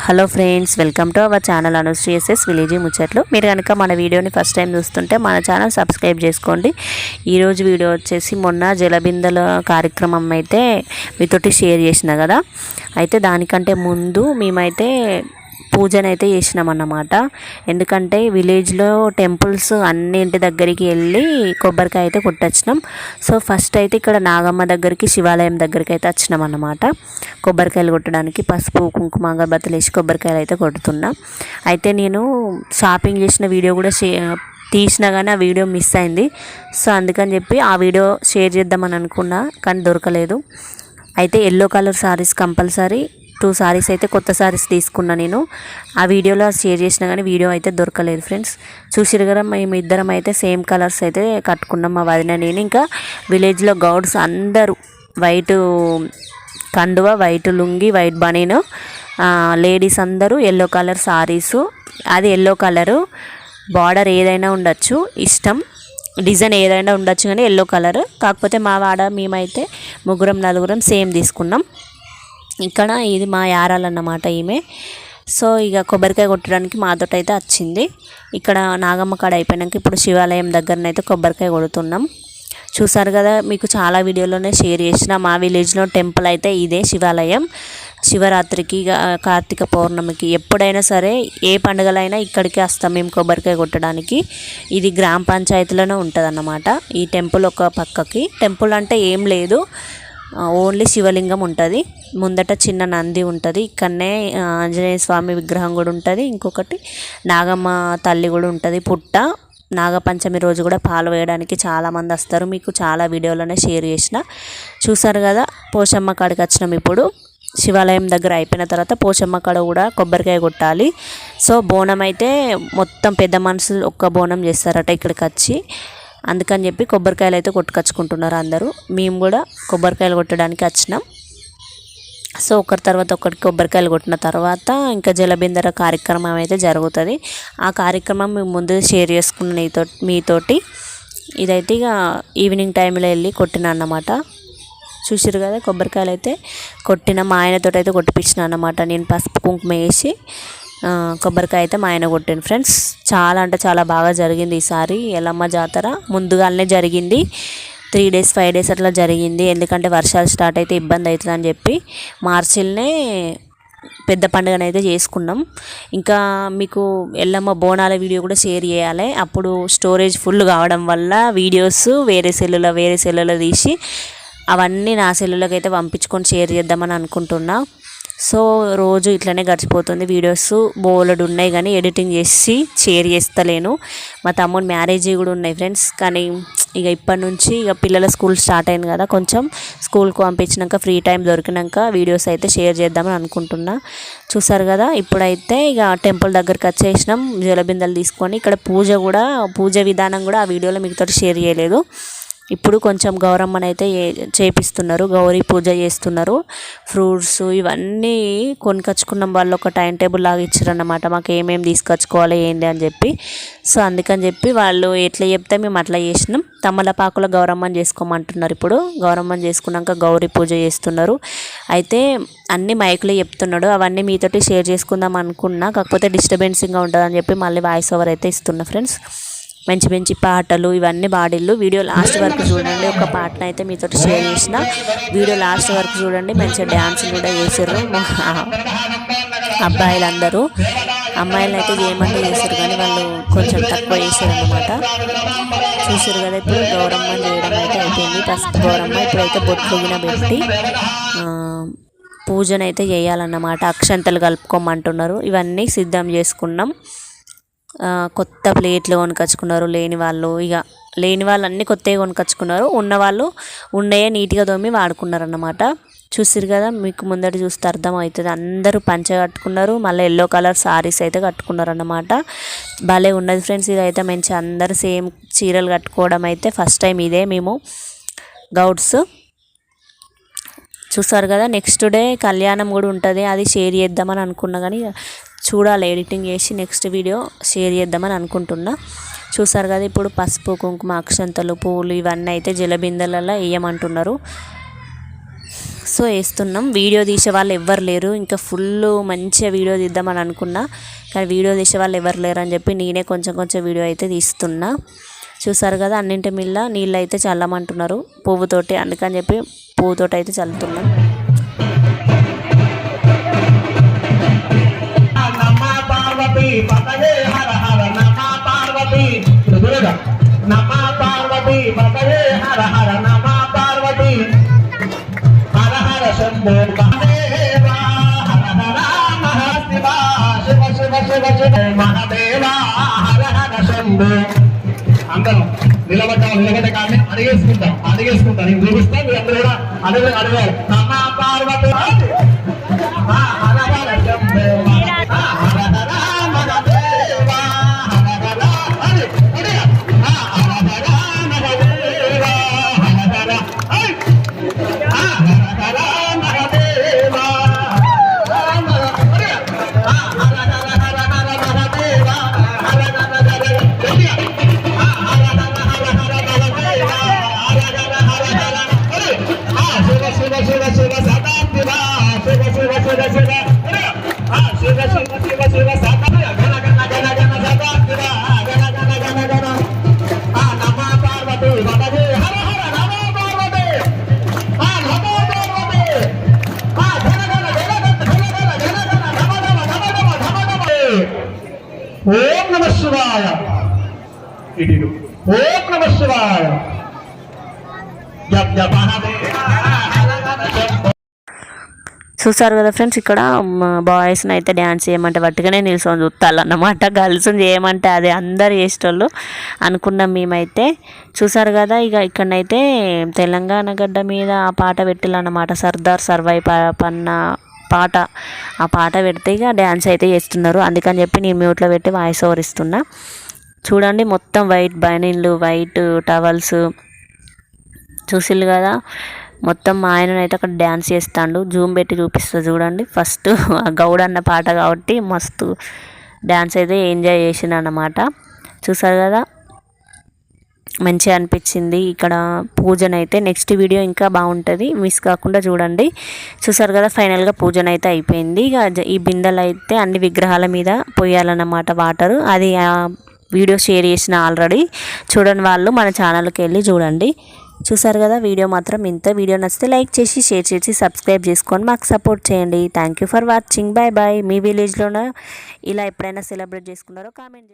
Hello friends welcome to our channel Anushree SS village ముచ్చట్లు. మీరు కనుక మన వీడియోని ఫస్ట్ టైం చూస్తుంటే మన ఛానల్ సబ్స్క్రైబ్ చేసుకోండి. ఈరోజు వీడియో వచ్చేసి మొన్న జలబిందల కార్యక్రమం అయితే మీతోటి షేర్ చేసిన కదా. అయితే దానికంటే ముందు మేమైతే పూజనైతే చేసినామన్నమాట. ఎందుకంటే విలేజ్లో టెంపుల్స్ అన్నింటి దగ్గరికి వెళ్ళి కొబ్బరికాయ అయితే కొట్టొచ్చినాం. సో ఫస్ట్ అయితే ఇక్కడ నాగమ్మ దగ్గరికి శివాలయం దగ్గరికి అయితే వచ్చినాం అన్నమాట కొబ్బరికాయలు కొట్టడానికి పసుపు కుంకుమ అగరబత్తులు వేసి కొబ్బరికాయలు అయితే కొడుతున్నా. అయితే నేను షాపింగ్ చేసిన వీడియో కూడా షే తీసినా కానీ ఆ వీడియో మిస్ అయింది. సో అందుకని చెప్పి ఆ వీడియో షేర్ చేద్దామని అనుకున్నా కానీ దొరకలేదు. అయితే yellow colour saris compulsory two saris అయితే కొత్త సారీస్ తీసుకున్నా నేను. ఆ వీడియోలో షేర్ చేసినా కానీ వీడియో అయితే దొరకలేదు ఫ్రెండ్స్. చూసిరు కదా మేము ఇద్దరం అయితే సేమ్ కలర్స్ అయితే కట్టుకున్నాం మా వదిన నేను ఇంకా విలేజ్లో గౌడ్స్ అందరూ వైట్ కండువ వైట్ లుంగి వైట్ బనీను లేడీస్ అందరూ ఎల్లో కలర్ సారీసు. అది ఎల్లో కలరు. బార్డర్ ఏదైనా ఉండొచ్చు ఇష్టం. డిజైన్ ఏదైనా ఉండొచ్చు కానీ ఎల్లో కలర్. కాకపోతే మా వాడ మేమైతే ముగ్గురం నలుగురం సేమ్ తీసుకున్నాం. ఇక్కడ ఇది మా యారాలన్నమాట ఈమె. సో ఇక కొబ్బరికాయ కొట్టడానికి మాతో అయితే వచ్చింది. ఇక్కడ నాగమ్మ కాడ అయిపోయినాక ఇప్పుడు శివాలయం దగ్గరనైతే కొబ్బరికాయ కొడుతున్నాం. చూసారు కదా మీకు చాలా వీడియోలోనే షేర్ చేసిన మా విలేజ్లో టెంపుల్ అయితే ఇదే శివాలయం. శివరాత్రికి కార్తీక పౌర్ణమికి ఎప్పుడైనా సరే ఏ పండుగలైనా ఇక్కడికి వస్తాం మేము కొబ్బరికాయ కొట్టడానికి. ఇది గ్రామ పంచాయతీలోనే ఉంటుంది ఈ టెంపుల్ ఒక పక్కకి. టెంపుల్ అంటే ఏం లేదు. ఓన్లీ శివలింగం ఉంటుంది. ముందట చిన్న నంది ఉంటుంది. ఇక్కడనే ఆంజనేయ స్వామి విగ్రహం కూడా ఉంటుంది. ఇంకొకటి నాగమ్మ తల్లి కూడా ఉంటుంది. పుట్ట నాగపంచమి రోజు కూడా పాలు వేయడానికి చాలామంది వస్తారు. మీకు చాలా వీడియోలోనే షేర్ చేసిన. చూసారు కదా పోషమ్మ కాడికి వచ్చినాం ఇప్పుడు. శివాలయం దగ్గర అయిపోయిన తర్వాత పోషమ్మ కాడ కూడా కొబ్బరికాయ కొట్టాలి. సో బోనం అయితే మొత్తం పెద్ద మనుషులు ఒక్క బోనం చేస్తారట ఇక్కడికి వచ్చి. అందుకని చెప్పి కొబ్బరికాయలు అయితే కొట్టుకొచ్చుకుంటున్నారు అందరూ. మేము కూడా కొబ్బరికాయలు కొట్టడానికి వచ్చినాం. సో ఒకరి తర్వాత ఒకరికి కొబ్బరికాయలు కొట్టిన తర్వాత ఇంకా జలబిందర కార్యక్రమం అయితే జరుగుతుంది. ఆ కార్యక్రమం మేము ముందు షేర్ చేసుకున్న నీతో మీతోటి ఇదైతే ఇక ఈవినింగ్ టైంలో వెళ్ళి కొట్టిన అన్నమాట. చూసారు కదా కొబ్బరికాయలు అయితే కొట్టిన మా ఆయనతో అయితే కొట్టిపించిన అన్నమాట. నేను పసుపు కుంకుమ వేసి కొబ్బరికాయ అయితే మా ఆయన కొట్టాను ఫ్రెండ్స్. చాలా అంటే చాలా బాగా జరిగింది ఈసారి ఎల్లమ్మ జాతర. ముందుగానే జరిగింది. త్రీ డేస్ ఫైవ్ డేస్ అట్లా జరిగింది. ఎందుకంటే వర్షాలు స్టార్ట్ అయితే ఇబ్బంది అవుతుంది అని చెప్పి మార్చిల్నే పెద్ద పండుగనైతే చేసుకున్నాం. ఇంకా మీకు ఎల్లమ్మ బోనాల వీడియో కూడా షేర్ చేయాలి. అప్పుడు స్టోరేజ్ ఫుల్ కావడం వల్ల వీడియోస్ వేరే సెల్లులో వేరే సెల్లులో తీసి అవన్నీ నా సెల్లులోకి అయితే పంపించుకొని షేర్ చేద్దామని అనుకుంటున్నా. సో రోజు ఇట్లనే గడిచిపోతుంది వీడియోస్. బోలెడు ఉన్నాయి కానీ ఎడిటింగ్ చేసి షేర్ చేస్తలేను. మా తమ్ముడు మ్యారేజ్ కూడా ఉన్నాయి ఫ్రెండ్స్. కానీ ఇక ఇప్పటి నుంచి ఇక పిల్లల స్కూల్ స్టార్ట్ అయింది కదా కొంచెం. స్కూల్కి పంపించినాక ఫ్రీ టైం దొరికినాక వీడియోస్ అయితే షేర్ చేద్దామని అనుకుంటున్నా. చూసారు కదా ఇప్పుడైతే ఇక టెంపుల్ దగ్గరికి వచ్చేసినాం. జలబిందలు తీసుకొని ఇక్కడ పూజ కూడా పూజ విధానం కూడా ఆ వీడియోలో మీతో షేర్ చేయలేదు. ఇప్పుడు కొంచెం గౌరమ్మనైతే అయితే చేపిస్తున్నారు గౌరీ పూజ చేస్తున్నారు. ఫ్రూట్స్ ఇవన్నీ కొనుకొచ్చుకున్నాం వాళ్ళు ఒక టైం టేబుల్ లాగా ఇచ్చారన్నమాట. మాకు ఏమేమి తీసుకొచ్చుకోవాలి ఏంటి అని చెప్పి. సో అందుకని చెప్పి వాళ్ళు ఎట్లా చెప్తే మేము అట్లా చేసినాం. తమలపాకుల గౌరమ్మని చేసుకోమంటున్నారు ఇప్పుడు. గౌరమ్మని చేసుకున్నాక గౌరీ పూజ చేస్తున్నారు. అయితే అన్ని మైకులే చెప్తున్నాడు. అవన్నీ మీతోటి షేర్ చేసుకుందాం అనుకున్నా కాకపోతే డిస్టర్బెన్సింగ్గా ఉంటుందని చెప్పి మళ్ళీ వాయిస్ ఓవర్ అయితే ఇస్తున్నా ఫ్రెండ్స్. మంచి మంచి పాటలు ఇవన్నీ పాడిళ్ళు. వీడియో లాస్ట్ వరకు చూడండి. ఒక పాటను అయితే మీతో షేర్ చేసిన. వీడియో లాస్ట్ వరకు చూడండి. మంచిగా డ్యాన్స్ కూడా చేసారు అబ్బాయిలందరూ. అమ్మాయిలను అయితే ఏమంటే చేశారు కానీ వాళ్ళు కొంచెం తక్కువ చేశారు అనమాట చూసారు కదా ఇప్పుడు గౌరమ్మ చేయడం అయితే అయిపోయింది. ఫస్ట్ గౌరమ్మ ఇప్పుడైతే బొట్లు గిన పెట్టి పూజనైతే చేయాలన్నమాట. అక్షంతలు కలుపుకోమంటున్నారు. ఇవన్నీ సిద్ధం చేసుకున్నాం. కొత్త ప్లేట్లు కొనుకొచ్చుకున్నారు లేని వాళ్ళు. ఇక లేని వాళ్ళు అన్నీ కొత్తవి కొనుకొచ్చుకున్నారు. ఉన్నవాళ్ళు ఉండయే నీట్గా తోమి వాడుకున్నారు అన్నమాట చూసిరు కదా మీకు ముందట చూస్తే అర్థమవుతుంది. అందరూ పంచ కట్టుకున్నారు. మళ్ళీ ఎల్లో కలర్ సారీస్ అయితే కట్టుకున్నారు అన్నమాట భలే ఉన్నది ఫ్రెండ్స్ ఇదైతే. మంచి అందరు సేమ్ చీరలు కట్టుకోవడం అయితే ఫస్ట్ టైం ఇదే మేము. గౌడ్స్. చూసారు కదా నెక్స్ట్ డే కళ్యాణం కూడా ఉంటుంది. అది షేర్ చేద్దామని అనుకున్నా కానీ చూడాలి ఎడిటింగ్ చేసి నెక్స్ట్ వీడియో షేర్ చేద్దామని అనుకుంటున్నా. చూసారు కదా ఇప్పుడు పసుపు కుంకుమ అక్షంతలు పూలు ఇవన్నీ అయితే జలబిందలలో వేయమంటున్నారు. సో వేస్తున్నాం. వీడియో తీసే వాళ్ళు ఎవ్వరు లేరు. ఇంకా ఫుల్ మంచిగా వీడియో తీద్దామని అనుకున్నా. కానీ వీడియో తీసే వాళ్ళు ఎవరు లేరు అని చెప్పి నేనే కొంచెం కొంచెం వీడియో అయితే తీస్తున్నా. చూసారు కదా అన్నింటి మిల్ల నీళ్ళు అయితే చల్లమంటున్నారు. పువ్వుతోటి అందుకని చెప్పి పువ్వుతోటి అయితే చల్లుతున్నాం. పార్వతి పతయే హర హర నమ పార్వతి. త్రిపురగా పార్వతి పతయే హర హర పార్వతి. హర హర శంభో మహదేవా హర హర మహాశివా శివ శివ శివ శివ మహదేవా హర హర శంభో. అందరం నిలబడ్డాం నిలబడ్డ కానీ అడిగేసుకుంటాం అడిగేసుకుంటాం. నేను చూపిస్తాను మీరు అందరూ కూడా అడగ అడిగారు. పార్వతి. హర హర శంభో. ఇటు ఓం నమ శివాయ. చూసారు కదా ఫ్రెండ్స్ ఇక్కడ బాయ్స్ని అయితే డ్యాన్స్ చేయమంటే పట్టుకనే నిల్చొని చూస్తారన్నమాట. గర్ల్స్ చేయమంటే అదే అందరు చేసేటోళ్ళు అనుకున్నాం మేమైతే. చూసారు కదా ఇక ఇక్కడనైతే తెలంగాణ గడ్డ మీద ఆ పాట పెట్టాలన్నమాట సర్దార్ సర్వై పన్న పాట. ఆ పాట పెడితే ఇక డ్యాన్స్ అయితే చేస్తున్నారు. అందుకని చెప్పి నేను మ్యూట్లో పెట్టి వాయిస్ ఓవర్ ఇస్తున్నా. చూడండి మొత్తం వైట్ బైనిన్లు వైట్ టవల్స్. చూసిల్లు కదా? మొత్తం మా ఆయన అయితే అక్కడ డ్యాన్స్ చేస్తాడు. జూమ్ పెట్టి చూపిస్తా చూడండి. ఫస్ట్ ఆ గౌడ అన్న పాట కాబట్టి మస్తు డ్యాన్స్ అయితే ఎంజాయ్ చేసిన అన్నమాట చూసారు కదా? మంచిగా అనిపించింది. ఇక్కడ పూజన అయితే నెక్స్ట్ వీడియో ఇంకా బాగుంటుంది. మిస్ కాకుండా చూడండి. చూసారు కదా? ఫైనల్గా పూజన అయితే అయిపోయింది. ఇక ఈ బిందెలు అయితే అన్ని విగ్రహాల మీద పోయాలన్నమాట వాటరు. అది వీడియో షేర్ చేసిన ఆల్రెడీ. చూడని వాళ్ళు మన ఛానల్కి వెళ్ళి చూడండి. చూసారు కదా వీడియో మాత్రం ఇంత. వీడియో నచ్చితే లైక్ చేసి షేర్ చేసి సబ్స్క్రైబ్ చేసుకొని మాకు సపోర్ట్ చేయండి. Thank you for watching bye bye మీ విలేజ్లోనూ ఇలా ఎప్పుడైనా సెలబ్రేట్ చేసుకున్నారో కామెంట్ చేయండి.